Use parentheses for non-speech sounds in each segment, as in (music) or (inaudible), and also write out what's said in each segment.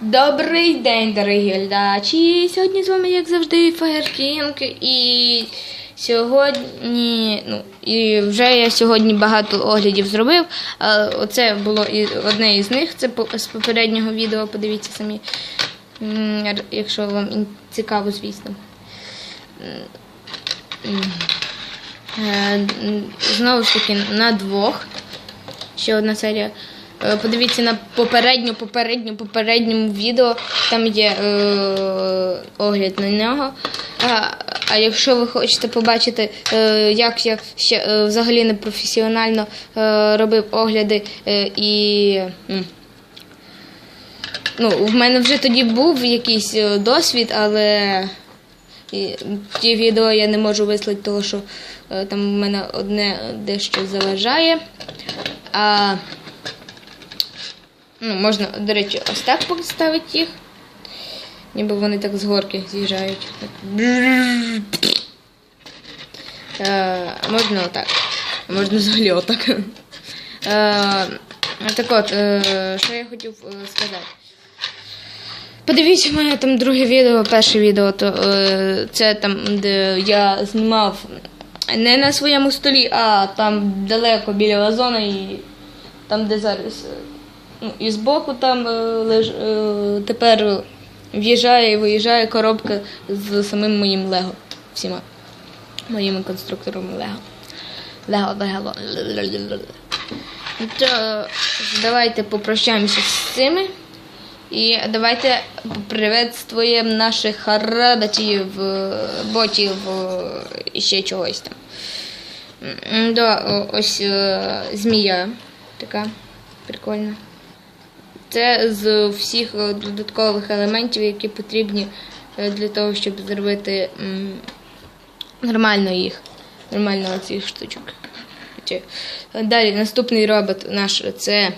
Добрий день, дорогі глядачі! Сьогодні з вами, як завжди, Фаєркінг. І сьогодні, ну, і вже я сьогодні багато оглядів зробив. Оце було одне із них. Це з попереднього відео. Подивіться самі, якщо вам цікаво, звісно. Е, Знову ж таки, на двох. Ще одна серія. Е, Подивіться на попередню, попередню, попередньому відео. Там є е, огляд на нього. А, а якщо ви хочете побачити, е, як я ще е, взагалі не професіонально е, робив огляди е, і. Ну, в мене вже тоді був якийсь е, досвід, але ті відео я не можу вислати, тому що е, там в мене одне дещо заважає. А ну, можна, до речі, ось так поставити їх. Ніби вони так з горки з'їжджають. Е, можна отак. Можна взагалі отак. Е, так от, е, що я хотів сказати. Подивіться моє там друге відео, перше відео, то це там, де я знімав не на своєму столі, а там далеко біля вазона і там, де зараз. І збоку там е, е, тепер в'їжджає і виїжджає коробка з самим моїм Лего. Всіма моїми конструкторами Лего. Лего, Лего. То давайте попрощаємося з цими. І давайте поприветствуємо наших роботів, е, ботів і ще чогось там. Да, ось е, змія така прикольна. Це з всіх е, додаткових елементів, які потрібні е, для того, щоб зробити нормально їх. Нормально оцих штучок. Далі наступний робот наш це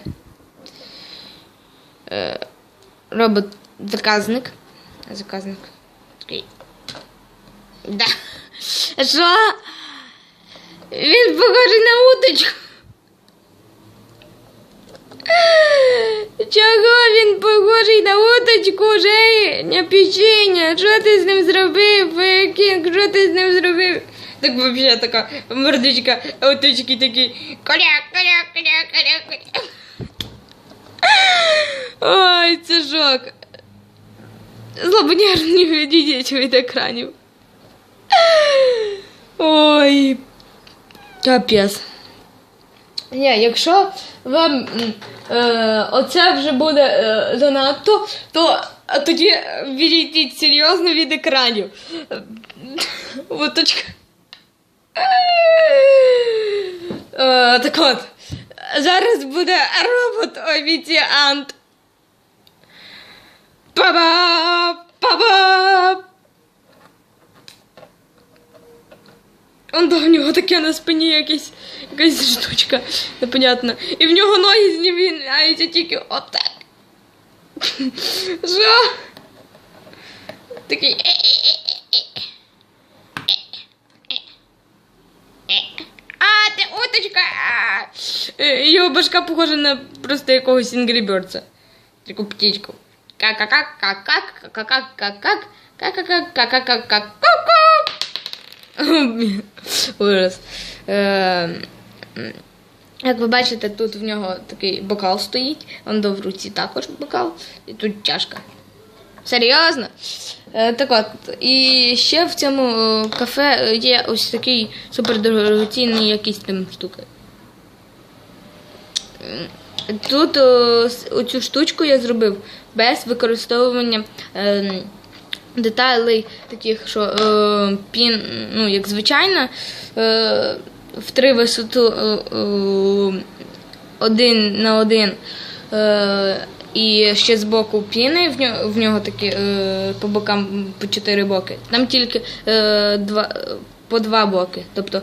е, робот-заказник. Заказник. Такий. Да. Що? Він похожий на уточку. Чого він похожий на уточку на печення? Що ти з ним зробив, Кінг? Що ти з ним зробив? Так взагалі така мордочка уточки такі. Коля, коля, коля, коля, коля. Ой, це жок. Злобонярні відійдіть від екранів. Ой. Капець. Ні, якщо вам е, оце вже буде е, занадто, то тоді відійдіть серйозно від екранів. Уточка. Е, так от, зараз буде робот-офіціант. Па-ба! Па-ба! Он до в нього таке на спині якась, якась штучка непонятна. І в нього ноги знімаються тільки отак. Що? Такий. «Е-е-е-е-е». А, ти уточка! А. Е, Його башка похожа на просто якогось Angry Birds. Таку птичку. Как-как-как-как, как-как-как-как, как-как-как-как-как-как. (laughs) Ужас. Е, Як ви бачите, тут в нього такий бокал стоїть, он в руці також бокал, і тут чашка. Серйозно? Е, Так от, і ще в цьому е, кафе є ось такий супердорогоцінний якийсь там штука. М, Тут о, оцю штучку я зробив без використовування е, деталей, таких, що е, пін, ну, як звичайно, е, в три висоту е, е, один на один. Е, і ще з боку піни, в нього, в нього такі е, по бокам по чотири боки. Там тільки е, два, по два боки. Тобто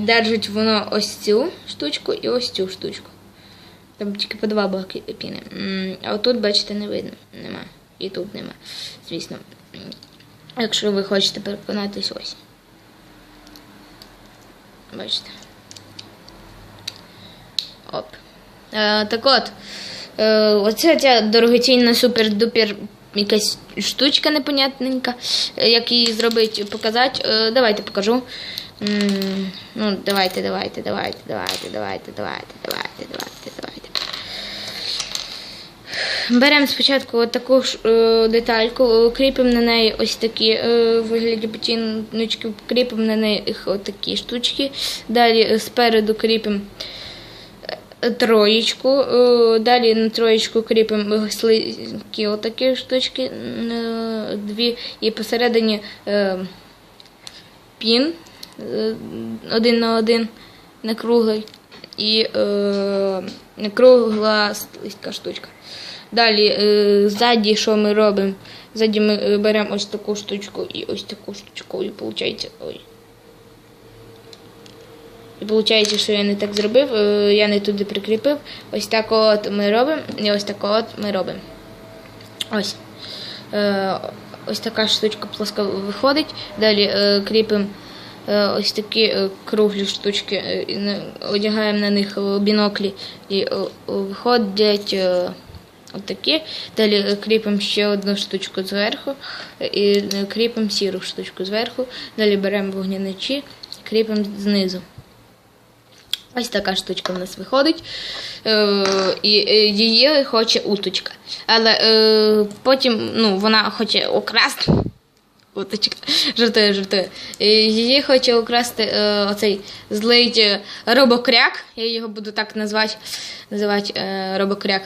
держить воно ось цю штучку і ось цю штучку. Там тільки по два боки піни. А отут, бачите, не видно. Нема. І тут нема. Звісно. М, Якщо ви хочете переконатись ось. Бачите. Оп. Е, так от. Е, оце ця дорогоцінна супер-дупер якась штучка непонятненька. Е, Як її зробити, показати. Е, давайте покажу. М, Ну, давайте, давайте, давайте, давайте, давайте, давайте, давайте, давайте, давайте. Беремо спочатку таку ж е, детальку, е, кріпимо на неї ось такі е, вигляді ботиночки, кріпимо на неї ось такі штучки. Далі спереду кріпимо троєчку, далі на троєчку кріпимо слизькі отакі штучки, дві, і посередині пін один на один, не круглий, і кругла штучка. Далі, е, ззаді, що ми робимо? Ззаді ми е, беремо ось таку штучку і ось таку штучку, і виходить. Ой. І виходить, що я не так зробив, е, я не туди прикріпив. Ось так от ми робимо, і ось так от ми робимо. Ось. Ось така штучка плоска виходить. Далі кріпимо ось такі круглі штучки, одягаємо на них біноклі і виходять. Отакі. Далі е, кріпимо ще одну штучку зверху е, і е, кріпимо сіру штучку зверху. Далі беремо вогняничі, кріпимо знизу. Ось така штучка в нас виходить. І її хоче уточка. Але потім ну, вона хоче украсти. Уточка. Жартує, жартує. Її хоче украсти е, оцей злий робокряк. Я його буду так назвати, називати е, робокряк.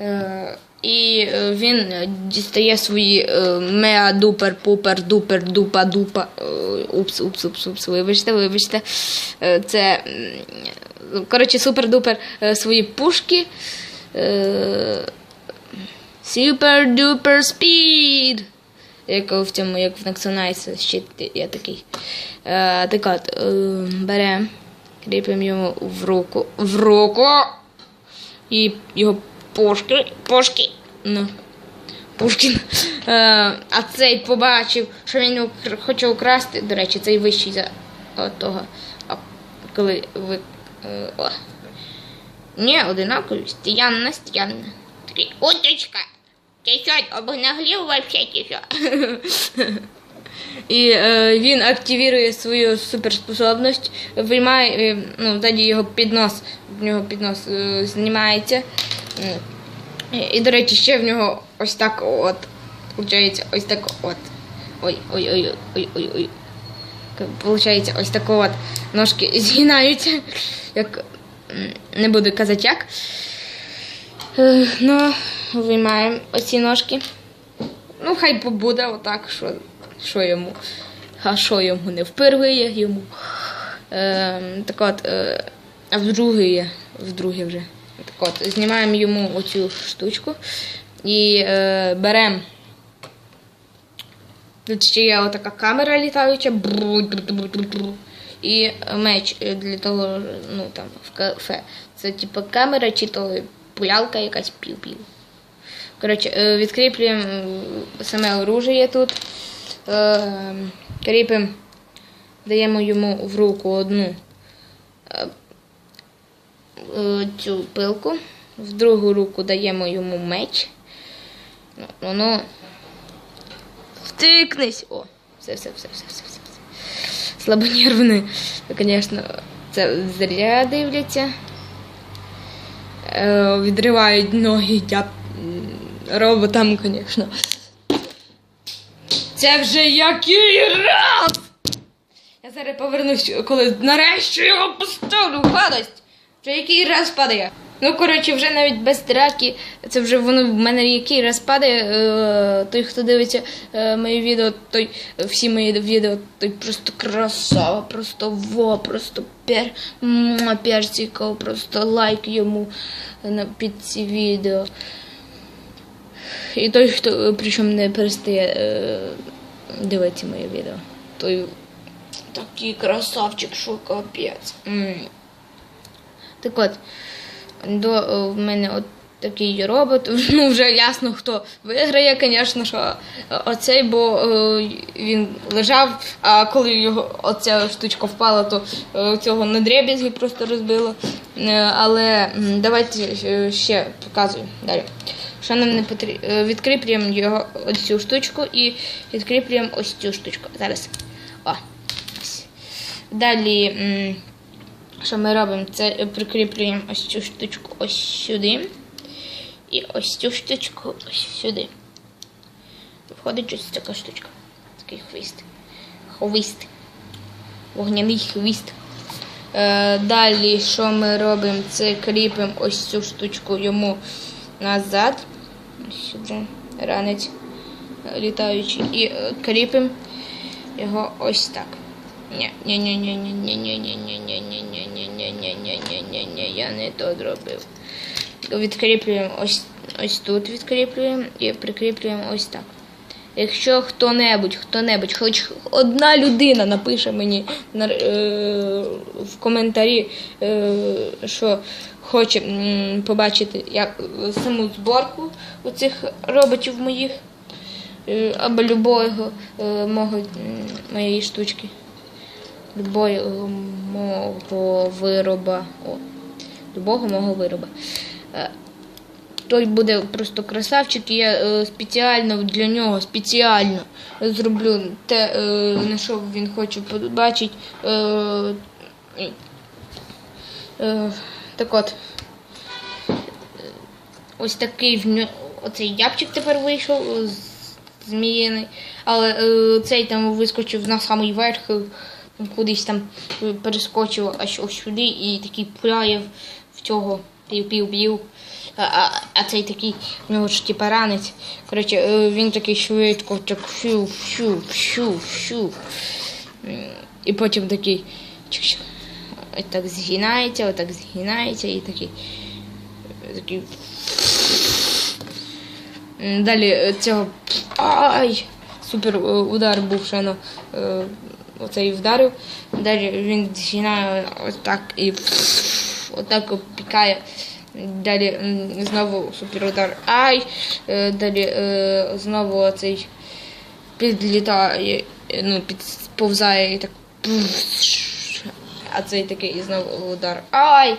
Е, і е, він дістає свої е, меа дупер пупер дупер дупа дупа. Упс, упс, упс, упс. Вибачте, вибачте. Це коротше супер-дупер свої пушки. Супер дупер спід. Як в цьому, як в Nexonice щит є такий. Так от, беремо, кріпимо йому в руку. В руку. І його пушки. Пушки. Ну. Пушкін. Е, а цей побачив, що він хоче украсти. До речі, цей вищий за того. А коли ви. Е, о. Ні, одинакові. Стіянна, стіянна. Такий, уточка. Ти що, обнаглів вообще чи що? І е, він активує свою суперспособність, виймає, е, ну, тоді його піднос, в нього піднос е, знімається. М. І, до речі, ще в нього ось так от. Получається, ось так от. Ой, ой, ой, ой, ой, ой. Получається, ось так от ножки (laughs) згинаються. Як не буду казати як. Е, Ну, виймаємо оці ножки. Ну, хай побуде отак, що, що йому. А що йому не впервиє йому. Е, так от, е, а вдруге, вдруге вже. Так от, знімаємо йому оцю штучку і е, беремо. Тут ще є отака камера літаюча. І меч для того, ну там, в кафе. Це типу камера чи то пулялка якась пів-пів. Коротше, е, відкріплюємо е, саме оружие тут. Е, Кріпимо, даємо йому в руку одну цю пилку, в другу руку даємо йому меч. Ну, Воно втикнись. О, все, все, все, все, все, все. Слабонервні, звісно, це зря дивляться. Е, відривають ноги я, роботам, звісно. Це вже який раз! Я зараз повернусь, коли нарешті його поставлю гадость. Вже який раз падає. Ну, коротше, вже навіть без драки, це вже воно в мене який раз падає. Е, той, хто дивиться е, мої відео, той всі мої відео, той просто красава, просто во, просто пер, персиков, просто лайк йому під ці відео. І той, хто причому не перестає е, дивитися мої відео, той такий красавчик, що капець. Так от, до, е, в мене от такий робот. (laughs) Ну, вже ясно, хто виграє, звісно, що оцей, бо е, він лежав, а коли його оця штучка впала, то е, цього на дребізги просто розбило. Е, але давайте е, ще показую далі. Що нам не потрібно? Відкріплюємо його ось цю штучку і відкріплюємо ось цю штучку. Зараз. О. Далі. Що ми робимо? Це е, прикріплюємо ось цю штучку ось сюди. І ось цю штучку ось сюди. Входить ось така штучка. Такий хвіст. Хвіст. Вогняний хвіст. Е, далі, що ми робимо? Це кріпимо ось цю штучку йому назад. Ось сюди. Ранець е, літаючий. І е, кріпимо його ось так. Ні, ні, ні, ні, ні, ні, ні, ні, ні, ні, ні, ні, я не то зробив. Відкріплюємо ось, ось тут відкріплюємо і прикріплюємо ось так. Якщо хто-небудь, хто-небудь, хоч одна людина напише мені на, е, в коментарі, е, що хоче м, побачити як, саму зборку оцих роботів моїх, е, або любого е, мого, моєї штучки, любого мого вироба. О, любого мого вироба. Е, той буде просто красавчик, і я е, спеціально для нього спеціально зроблю те, е, на що він хоче побачити. Так от. Ось такий оцей ябчик тепер вийшов зміїний, але цей там вискочив на самий верх, кудись там перескочив аж ось сюди і такий пуляє в цього пів-пів-пів. А, а, а цей такий, в нього ж типа ранець. Коротше, е, він такий швидко, так фю, фю, фю, фю. І потім такий чик-чик. Так згинається, отак згинається і такий. такий Далі е, цього ай! Супер е, удар був ну, е, оцей вдарив. Далі він згинає отак і отак опікає. Далі знову супер удар. Ай! Е, Далі е, знову оцей підлітає, ну, підповзає і так. А цей такий знову удар. Ай!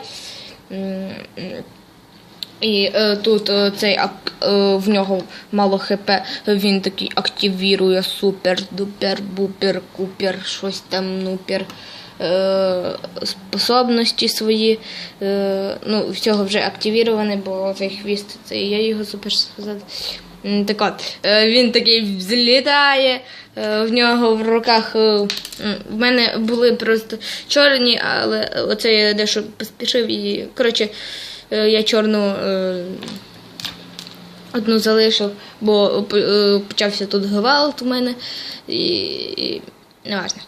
І е, тут е, цей е, в нього мало хп, він такий активірує супер, дупер, бупер, купер, щось там, нупер. Е, способності свої. Е, ну, всього вже активіроване, бо цей хвіст, це я його супер сказав. Так от, е, він такий взлітає, в нього в руках. В мене були просто чорні, але оце я дещо поспішив і. Коротше, я чорну одну залишив, бо почався тут гвалт у мене і. і не важно.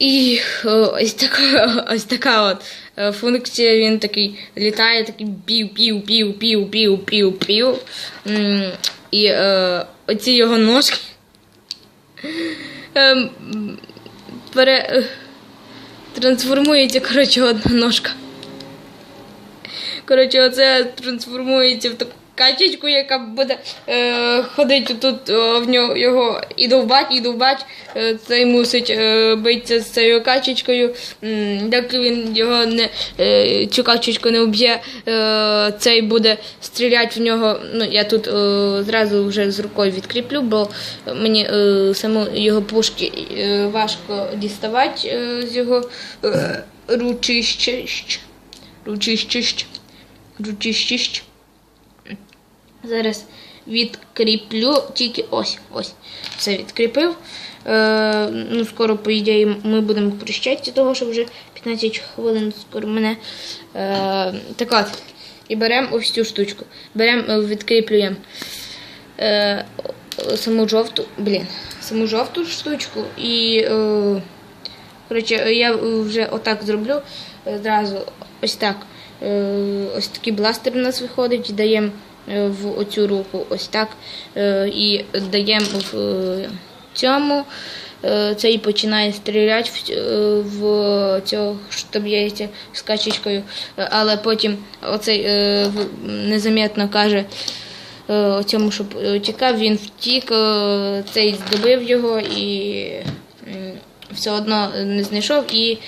І е, ось така, (laughs) ось така от е, функція. Він такий літає, такий пів, пів, пів, пів, пів, пів, пів. І е, оці його ножки. (laughs) ем, пере, е, трансформується, коротше, одна ножка. Коротше, оце трансформується в таку качечку, яка буде е, ходити тут е, в нього його і довбать, і довбать. Е, цей мусить е, битися з цією качечкою. Доки він його не е, цю качечку не вб'є, е, цей буде стріляти в нього. Ну, я тут е, зразу вже з рукою відкріплю, бо мені е, саму його пушки е, важко діставати е, з його е, ручищ. Ручищ. Ручищ. Зараз відкріплю тільки ось, ось. Все відкріпив. Е, ну, скоро, по ідеї, ми будемо прощатися, того, що вже 15 хвилин скоро мене. Е, так от, і беремо ось цю штучку. Беремо, е, відкріплюємо е, саму жовту, блін, саму жовту штучку і. Е, Коротше, я вже отак зроблю. е, Зразу ось так. Е, Ось такий бластер у нас виходить, даємо в оцю руку ось так. е, І даємо в, е, цьому. Е, Цей починає стріляти в, е, цього що б'ється з качечкою, Е, але потім оцей е, незаметно каже е, цьому, щоб е, тікав, він втік, е, цей здобив його і все одно не знайшов. І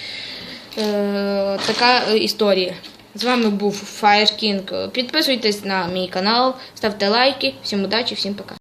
е, така е, історія. З вами був Fire King. Підписуйтесь на мій канал, ставте лайки. Всім удачі, всім пока.